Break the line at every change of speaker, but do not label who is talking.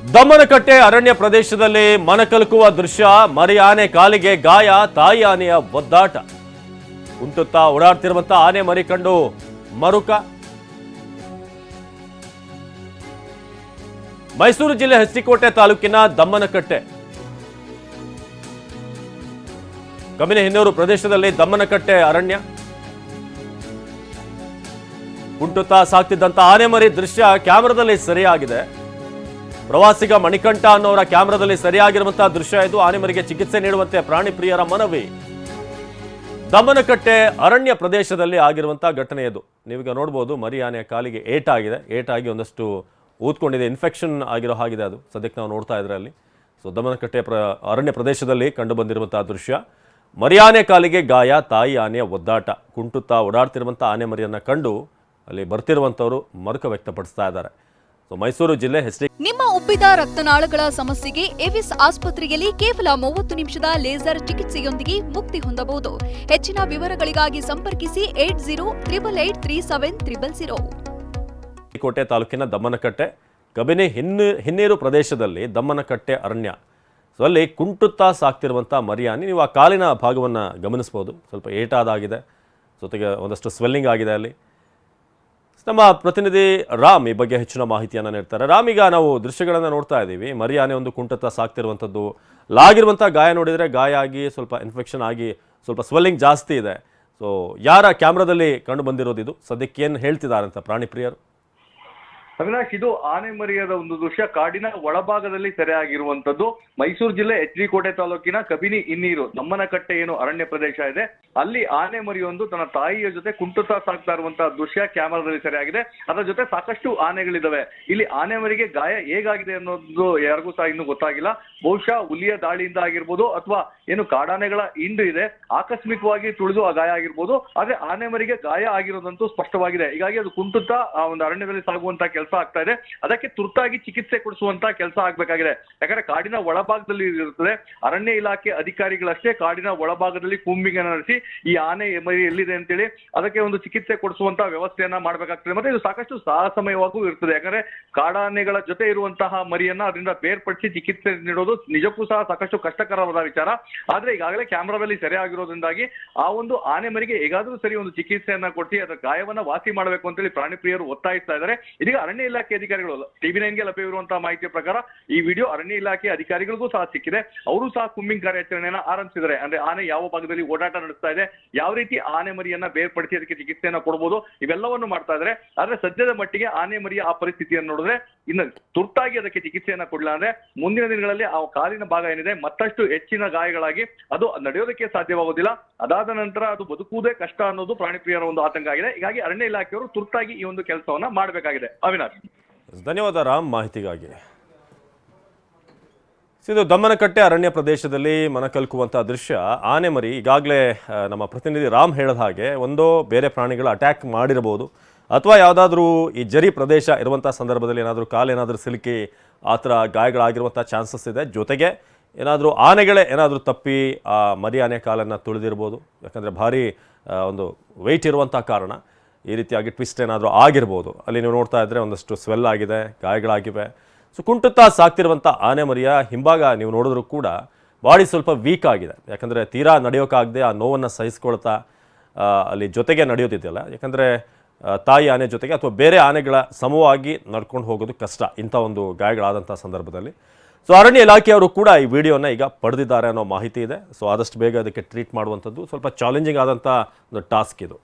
ದಮ್ಮನಕಟ್ಟೆ ಅರಣ್ಯ ಪ್ರದೇಶದಲ್ಲಿ ಮನಕಲುಕುವ ದೃಶ್ಯ ಮರಿ ಆನೆ ಕಾಲಿಗೆ ಗಾಯ ತಾಯಿ ಆನೆಯ ಒದ್ದಾಟ. ಉಂಟುತ್ತಾ ಓಡಾಡ್ತಿರುವಂತ ಆನೆ ಮರಿ ಕಂಡು ಮರುಕ. ಮೈಸೂರು ಜಿಲ್ಲೆ ಹಸ್ತಿಕೋಟೆ ತಾಲೂಕಿನ ದಮ್ಮನಕಟ್ಟೆ ಕಮಿನ ಹಿನ್ನೂರು ಪ್ರದೇಶದಲ್ಲಿ ದಮ್ಮನಕಟ್ಟೆ ಅರಣ್ಯ. ಉಂಟುತ್ತಾ ಸಾಕ್ತಿದ್ದಂತ ಆನೆ ಮರಿ ದೃಶ್ಯ ಕ್ಯಾಮೆರಾದಲ್ಲಿ ಸೆರೆಯಾಗಿದೆ. ಪ್ರವಾಸಿಗ ಮಣಿಕಂಠ ಅನ್ನೋರ ಕ್ಯಾಮೆರಾದಲ್ಲಿ ಸರಿಯಾಗಿರುವಂತಹ ದೃಶ್ಯ ಇದು. ಆನೆಮರಿಗೆ ಚಿಕಿತ್ಸೆ ನೀಡುವಂತೆ ಪ್ರಾಣಿ ಪ್ರಿಯರ ಮನವಿ. ದಮನಕಟ್ಟೆ ಅರಣ್ಯ ಪ್ರದೇಶದಲ್ಲಿ ಆಗಿರುವಂತಹ ಘಟನೆ ಇದು. ನೀವೀಗ ನೋಡ್ಬೋದು ಮರಿ ಆನೆಯ ಕಾಲಿಗೆ ಏಟಾಗಿದೆ. ಏಟಾಗಿ ಒಂದಷ್ಟು ಊದ್ಕೊಂಡಿದೆ. ಇನ್ಫೆಕ್ಷನ್ ಆಗಿರೋ ಹಾಗಿದೆ ಅದು. ಸದ್ಯಕ್ಕೆ ನಾವು ನೋಡ್ತಾ ಇದ್ರೆ ಅಲ್ಲಿ. ಸೊ ದಮನಕಟ್ಟೆ ಅರಣ್ಯ ಪ್ರದೇಶದಲ್ಲಿ ಕಂಡು ಬಂದಿರುವಂತಹ ದೃಶ್ಯ. ಮರಿ ಆನೆ ಕಾಲಿಗೆ ಗಾಯ, ತಾಯಿ ಆನೆಯ ಒದ್ದಾಟ. ಕುಂಟುತ್ತಾ ಓಡಾಡ್ತಿರುವಂಥ ಆನೆ ಮರಿಯನ್ನು ಕಂಡು ಅಲ್ಲಿ ಬರ್ತಿರುವಂಥವರು ಮರುಕ ವ್ಯಕ್ತಪಡಿಸ್ತಾ ಇದ್ದಾರೆ. ಸೊ ಮೈಸೂರು ಜಿಲ್ಲೆ ಹೆಸರಿ
ನಿಮ್ಮ ಉಬ್ಬಿದ ರಕ್ತನಾಳಗಳ ಸಮಸ್ಯೆಗೆ ಎವಿಸ್ ಆಸ್ಪತ್ರೆಯಲ್ಲಿ ಕೇವಲ ಮೂವತ್ತು ನಿಮಿಷದ ಲೇಸರ್ ಚಿಕಿತ್ಸೆಯೊಂದಿಗೆ ಮುಕ್ತಿ ಹೊಂದಬಹುದು. ಹೆಚ್ಚಿನ ವಿವರಗಳಿಗಾಗಿ ಸಂಪರ್ಕಿಸಿ eight zero triple eight three seven triple zero.
ಕೋಟೆ ತಾಲೂಕಿನ ದಮ್ಮನಕಟ್ಟೆ ಕಬಿನಿ ಹಿನ್ನು, ಹಿನ್ನೀರು ಪ್ರದೇಶದಲ್ಲಿ ದಮ್ಮನಕಟ್ಟೆ ಅರಣ್ಯ. ಸೊ ಅಲ್ಲಿ ಕುಂಟುತ್ತಾ ಸಾಕ್ತಿರುವಂಥ ಮರಿಯಾನಿ, ನೀವು ಆ ಕಾಲಿನ ಭಾಗವನ್ನು ಗಮನಿಸ್ಬೋದು. ಸ್ವಲ್ಪ ಏಟಾದಾಗಿದೆ. ಜೊತೆಗೆ ಒಂದಷ್ಟು ಸ್ವೆಲ್ಲಿಂಗ್ ಆಗಿದೆ ಅಲ್ಲಿ. ನಮ್ಮ ಪ್ರತಿನಿಧಿ ರಾಮ್ ಈ ಬಗ್ಗೆ ಹೆಚ್ಚಿನ ಮಾಹಿತಿಯನ್ನು ನೀಡ್ತಾರೆ. ರಾಮ್, ಈಗ ನಾವು ದೃಶ್ಯಗಳನ್ನು ನೋಡ್ತಾ ಇದ್ದೀವಿ. ಮರಿ ಒಂದು ಕುಂಟತ್ತ ಸಾಕ್ತಿರುವಂಥದ್ದು. ಲಾಗಿರುವಂಥ ಗಾಯ ನೋಡಿದರೆ ಗಾಯ ಆಗಿ ಸ್ವಲ್ಪ ಇನ್ಫೆಕ್ಷನ್ ಆಗಿ ಸ್ವಲ್ಪ ಸ್ವೆಲ್ಲಿಂಗ್ ಜಾಸ್ತಿ ಇದೆ. ಸೊ ಯಾರ ಕ್ಯಾಮ್ರಾದಲ್ಲಿ ಕಂಡು ಬಂದಿರೋದು ಇದು ಸದ್ಯಕ್ಕೆ ಏನು ಹೇಳ್ತಿದ್ದಾರೆ ಅಂತ ಪ್ರಾಣಿ ಪ್ರಿಯರು?
ಅವಿನಾಶ್ ಇದು ಆನೆ ಮರಿಯದ ಒಂದು ದೃಶ್ಯ ಕಾಡಿನ ಒಳಭಾಗದಲ್ಲಿ ಸೆರೆ ಆಗಿರುವಂತದ್ದು ಮೈಸೂರು ಜಿಲ್ಲೆ ಎಚ್ ಡಿ ಕೋಟೆ ತಾಲೂಕಿನ ಕಬಿನಿ ಇನ್ನೀರು ನಮ್ಮನಕಟ್ಟೆ ಏನು ಅರಣ್ಯ ಪ್ರದೇಶ ಇದೆ. ಅಲ್ಲಿ ಆನೆ ಮರಿಯೊಂದು ತನ್ನ ತಾಯಿಯ ಜೊತೆ ಕುಂಟುತ್ತಾ ಸಾಕ್ತಾ ಇರುವಂತಹ ದೃಶ್ಯ ಕ್ಯಾಮರಾದಲ್ಲಿ ಸೆರೆ ಆಗಿದೆ ಅದರ ಜೊತೆ ಸಾಕಷ್ಟು ಆನೆಗಳಿದಾವೆ. ಇಲ್ಲಿ ಆನೆ ಮರಿಗೆ ಗಾಯ ಹೇಗಾಗಿದೆ ಅನ್ನೋದು ಯಾರಿಗೂ ಸಹ ಇನ್ನೂ ಗೊತ್ತಾಗಿಲ್ಲ. ಬಹುಶಃ ಹುಲಿಯ ದಾಳಿಯಿಂದ ಆಗಿರ್ಬೋದು ಅಥವಾ ಏನು ಕಾಡಾನೆಗಳ ಹಿಂಡು ಇದೆ. ಆಕಸ್ಮಿಕವಾಗಿ ತುಳಿದು ಆ ಗಾಯ ಆಗಿರ್ಬೋದು. ಆದ್ರೆ ಆನೆ ಮರಿಗೆ ಗಾಯ ಆಗಿರೋದಂತೂ ಸ್ಪಷ್ಟವಾಗಿದೆ. ಹೀಗಾಗಿ ಅದು ಕುಂಟುತ್ತಾ ಆ ಒಂದು ಅರಣ್ಯದಲ್ಲಿ ಸಾಗುವಂತ ಕೆಲಸ ಆಗ್ತಾ ಇದೆ. ಅದಕ್ಕೆ ತುರ್ತಾಗಿ ಚಿಕಿತ್ಸೆ ಕೊಡಿಸುವಂತ ಕೆಲಸ ಆಗ್ಬೇಕಾಗಿದೆ. ಯಾಕಂದ್ರೆ ಕಾಡಿನ ಒಳಭಾಗದಲ್ಲಿ ಇರುತ್ತದೆ. ಅರಣ್ಯ ಇಲಾಖೆ ಅಧಿಕಾರಿಗಳಷ್ಟೇ ಕಾಡಿನ ಒಳಭಾಗದಲ್ಲಿ ಕೂಂಬಿಂಗ್ ನಡೆಸಿ ಈ ಆನೆ ಮರಿ ಎಲ್ಲಿದೆ ಅಂತೇಳಿ ಅದಕ್ಕೆ ಒಂದು ಚಿಕಿತ್ಸೆ ಕೊಡಿಸುವಂತ ವ್ಯವಸ್ಥೆಯನ್ನ ಮಾಡ್ಬೇಕಾಗ್ತದೆ. ಮತ್ತೆ ಇದು ಸಾಕಷ್ಟು ಸಾಹಸಮಯವಾಗೂ ಇರ್ತದೆ. ಯಾಕಂದ್ರೆ ಕಾಡಾನೆಗಳ ಜೊತೆ ಇರುವಂತಹ ಮರಿಯನ್ನ ಅದರಿಂದ ಬೇರ್ಪಡಿಸಿ ಚಿಕಿತ್ಸೆ ನೀಡೋದು ನಿಜಕ್ಕೂ ಸಹ ಸಾಕಷ್ಟು ಕಷ್ಟಕರವಾದ ವಿಚಾರ. ಆದ್ರೆ ಈಗಾಗಲೇ ಕ್ಯಾಮ್ರಾದಲ್ಲಿ ಸೆರೆ ಆಗಿರೋದ್ರಿಂದಾಗಿ ಆ ಒಂದು ಆನೆ ಮರಿಗೆ ಹೇಗಾದ್ರೂ ಸರಿ ಒಂದು ಚಿಕಿತ್ಸೆಯನ್ನ ಕೊಟ್ಟು ಅದರ ಗಾಯವನ್ನ ವಾಸಿ ಮಾಡಬೇಕು ಅಂತೇಳಿ ಪ್ರಾಣಿ ಪ್ರಿಯರು ಒತ್ತಾಯಿಸ್ತಾ ಇದ್ದಾರೆ. ಇದೀಗ ಅರಣ್ಯ ಇಲಾಖೆ ಅಧಿಕಾರಿಗಳು ಟಿವಿ ನೈನ್ಗೆ ಲಭ್ಯವಿರುವಂತಹ ಮಾಹಿತಿಯ ಪ್ರಕಾರ ಈ ವಿಡಿಯೋ ಅರಣ್ಯ ಇಲಾಖೆ ಅಧಿಕಾರಿಗಳಿಗೂ ಸಹ ಸಿಕ್ಕಿದೆ. ಅವರು ಸಹ ಕುಂಬಿಂಗ್ ಕಾರ್ಯಾಚರಣೆಯನ್ನ ಆರಂಭಿಸಿದ್ದಾರೆ. ಅಂದ್ರೆ ಆನೆ ಯಾವ ಭಾಗದಲ್ಲಿ ಓಡಾಟ ನಡೆಸ್ತಾ ಇದೆ, ಯಾವ ರೀತಿ ಆನೆ ಮರಿಯನ್ನ ಬೇರ್ಪಡಿಸಿ ಅದಕ್ಕೆ ಚಿಕಿತ್ಸೆಯನ್ನ ಕೊಡಬಹುದು ಇವೆಲ್ಲವನ್ನು ಮಾಡ್ತಾ ಇದ್ರೆ ಆದ್ರೆ ಸದ್ಯದ ಮಟ್ಟಿಗೆ ಆನೆ ಮರಿಯ ಆ ಪರಿಸ್ಥಿತಿಯನ್ನು ನೋಡಿದ್ರೆ ಇನ್ನು ತುರ್ತಾಗಿ ಅದಕ್ಕೆ ಚಿಕಿತ್ಸೆಯನ್ನ ಕೊಡಲ್ಲ ಅಂದ್ರೆ ಮುಂದಿನ ದಿನಗಳಲ್ಲಿ ಆ ಕಾಲಿನ ಭಾಗ ಏನಿದೆ, ಮತ್ತಷ್ಟು ಹೆಚ್ಚಿನ ಗಾಯಗಳಾಗಿ ಅದು ನಡೆಯೋದಕ್ಕೆ ಸಾಧ್ಯವಾಗುವುದಿಲ್ಲ ಅದಾದ ನಂತರ ಅದು ಬದುಕುವುದೇ ಕಷ್ಟ ಅನ್ನೋದು ಪ್ರಾಣಿ ಪ್ರಿಯರ ಒಂದು ಆತಂಕ ಆಗಿದೆ. ಹೀಗಾಗಿ ಅರಣ್ಯ ಇಲಾಖೆಯವರು ತುರ್ತಾಗಿ ಈ ಒಂದು ಕೆಲಸವನ್ನ ಮಾಡಬೇಕಾಗಿದೆ. ಅವಿನಾಶ್.
ಧನ್ಯವಾದ ರಾಮ್ ಮಾಹಿತಿಗಾಗಿ. ಇದು ದಮ್ಮನಕಟ್ಟೆ ಅರಣ್ಯ ಪ್ರದೇಶದಲ್ಲಿ ಮನಕಲ್ಕುವಂಥ ದೃಶ್ಯ. ಆನೆ ಮರಿ, ಈಗಾಗಲೇ ನಮ್ಮ ಪ್ರತಿನಿಧಿ ರಾಮ್ ಹೇಳಿದ ಹಾಗೆ ಒಂದೋ ಬೇರೆ ಪ್ರಾಣಿಗಳು ಅಟ್ಯಾಕ್ ಮಾಡಿರಬಹುದು. ಅಥವಾ ಯಾವುದಾದ್ರೂ ಈ ಜರಿ ಪ್ರದೇಶ ಇರುವಂಥ ಸಂದರ್ಭದಲ್ಲಿ ಏನಾದರೂ ಕಾಲೇನಾದರೂ ಸಿಲುಕಿ ಆ ಥರ ಗಾಯಗಳಾಗಿರುವಂಥ ಚಾನ್ಸಸ್ ಇದೆ. ಜೊತೆಗೆ ಏನಾದರೂ ಆನೆಗಳೇ ಏನಾದರೂ ತಪ್ಪಿ ಆ ಮರಿ ಆನೆ ಕಾಲನ್ನು ತುಳಿದಿರ್ಬೋದು ಯಾಕಂದರೆ ಭಾರಿ ಒಂದು ವೆಯ್ಟ್ ಇರುವಂಥ ಕಾರಣ. ಈ ರೀತಿಯಾಗಿ ಟ್ವಿಸ್ಟ್ ಏನಾದರೂ ಆಗಿರ್ಬೋದು. ಅಲ್ಲಿ ನೀವು ನೋಡ್ತಾ ಇದ್ದರೆ ಒಂದಷ್ಟು ಸ್ವೆಲ್ ಆಗಿದೆ, ಗಾಯಗಳಾಗಿವೆ. ಸೊ ಕುಂಟುತ್ತಾ ಸಾಕ್ತಿರುವಂಥ ಆನೆ ಮರಿಯ ಹಿಂಭಾಗ ನೀವು ನೋಡಿದ್ರೂ ಕೂಡ ಬಾಡಿ ಸ್ವಲ್ಪ ವೀಕ್ ಆಗಿದೆ. ಯಾಕಂದರೆ ತೀರಾ ನಡೆಯೋಕ್ಕಾಗದೆ ಆ ನೋವನ್ನು ಸಹಿಸ್ಕೊಳ್ತಾ ಅಲ್ಲಿ ಜೊತೆಗೆ ನಡೆಯೋದಿದೆಯಲ್ಲ ಯಾಕಂದರೆ ತಾಯಿ ಆನೆ ಜೊತೆಗೆ ಅಥವಾ ಬೇರೆ ಆನೆಗಳ ಸಮವಾಗಿ ನಡ್ಕೊಂಡು ಹೋಗೋದು ಕಷ್ಟ ಇಂಥ ಒಂದು ಗಾಯಗಳಾದಂಥ ಸಂದರ್ಭದಲ್ಲಿ. ಸೊ ಅರಣ್ಯ ಇಲಾಖೆಯವರು ಕೂಡ ಈ ವಿಡಿಯೋನ ಈಗ ಪಡೆದಿದ್ದಾರೆ ಅನ್ನೋ ಮಾಹಿತಿ ಇದೆ. ಸೊ ಆದಷ್ಟು ಬೇಗ ಅದಕ್ಕೆ ಟ್ರೀಟ್ ಮಾಡುವಂಥದ್ದು ಸ್ವಲ್ಪ ಚಾಲೆಂಜಿಂಗ್ ಆದಂಥ ಒಂದು ಟಾಸ್ಕ್ ಇದು.